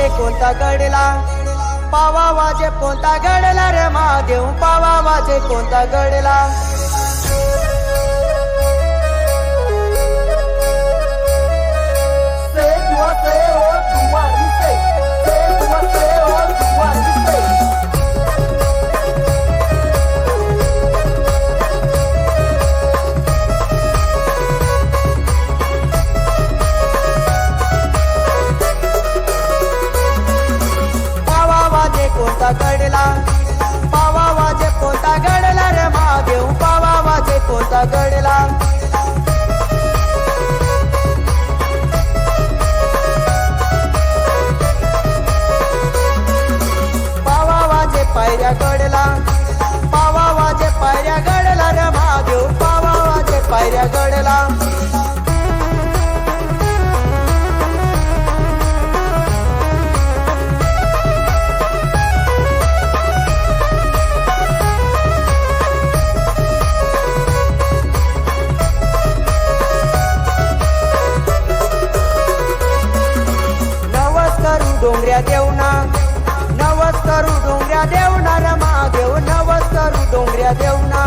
वाजे कोणता घडला? पावा वाजे कोणता घडला रे महादेव? पावा वाजे कोणता घडला? पायऱ्या गडला पावा वाजे पायऱ्या गडला रे महादेव पावा वाजे पायऱ्या गडला नवस करू डोंगऱ्या देवना. नवस्तरू डोंगऱ्या देवना रे महादेव नवस करू डोंगऱ्या देवना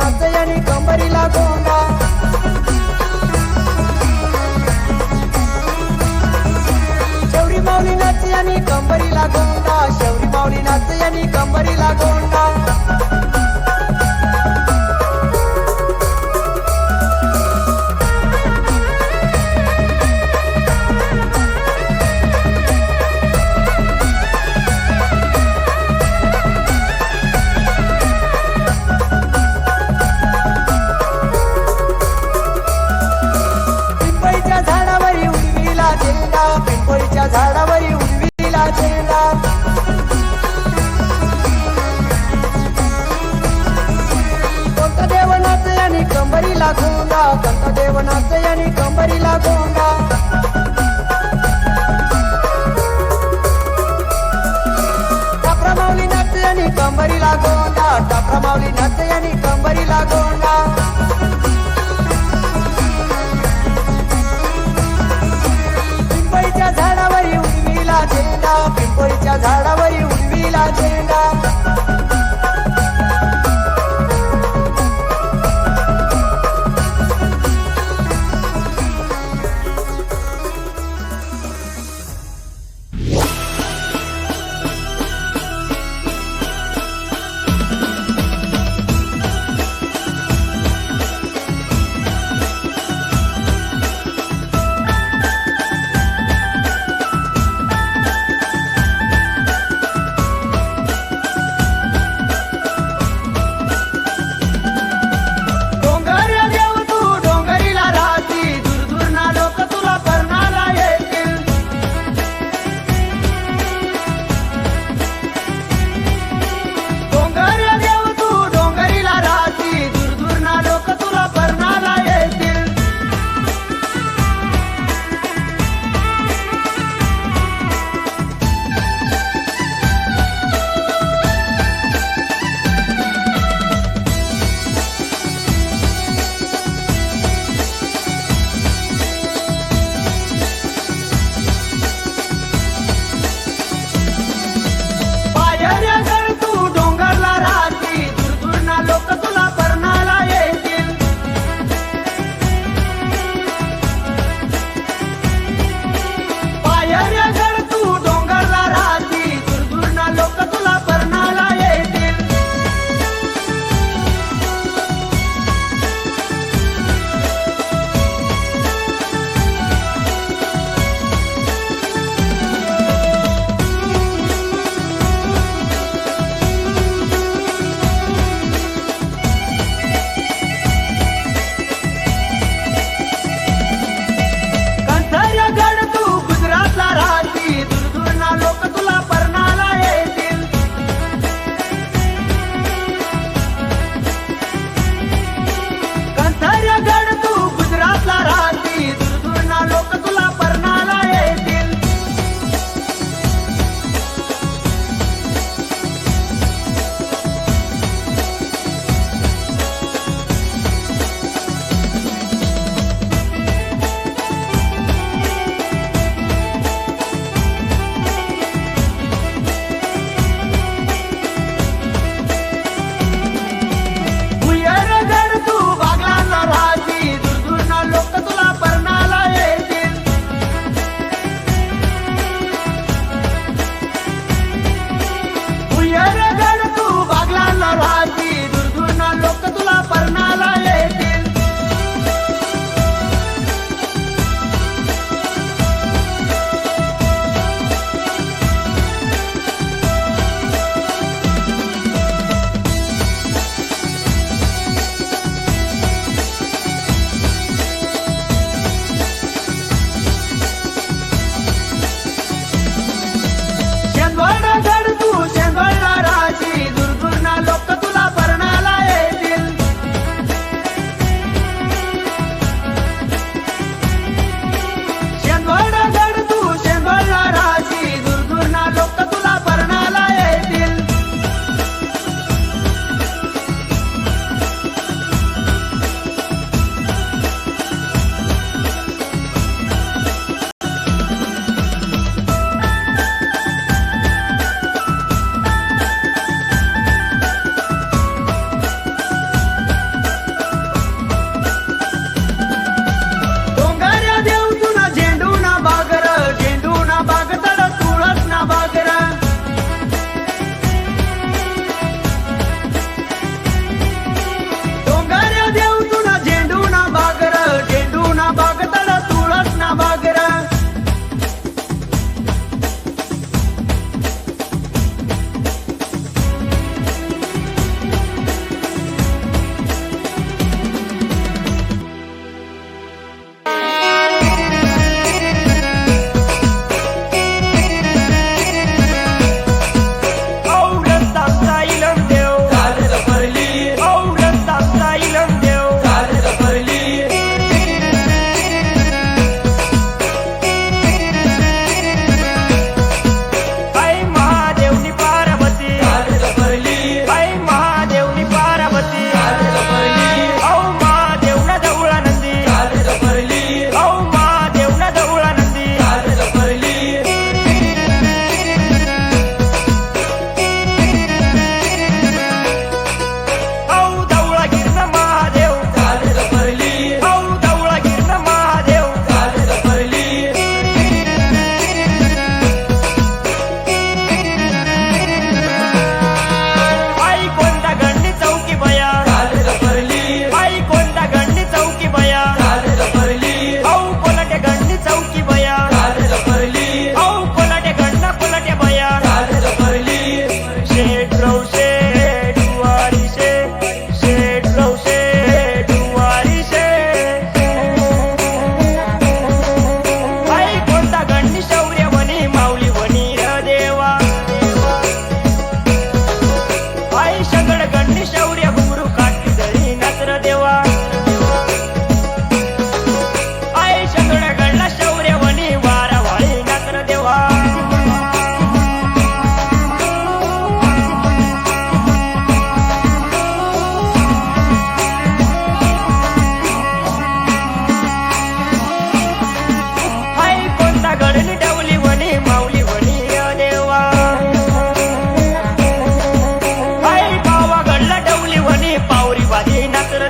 कोणता देवनाथ यांनी कंबरीला गोंडा शौरी माऊलीनाथ यांनी कंबरीला गोंडा शौरी माऊलीनाथ यांनी कंबरीला गोंडा कोणता देवनाथ यांनी कंबरीला गोंडा टापरा माऊली यांनी कंबरीला गोंडा टापरा माऊलीनाथ यांनी कंबरीला गोंडा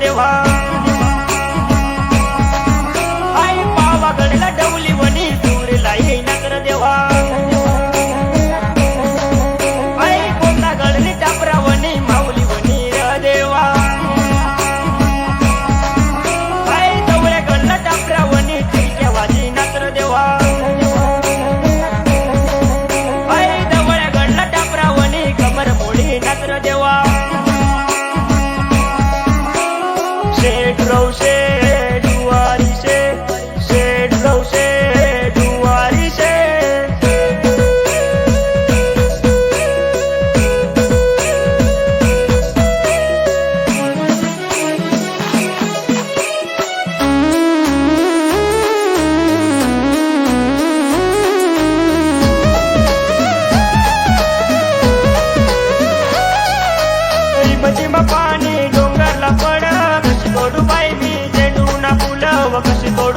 dewa ah she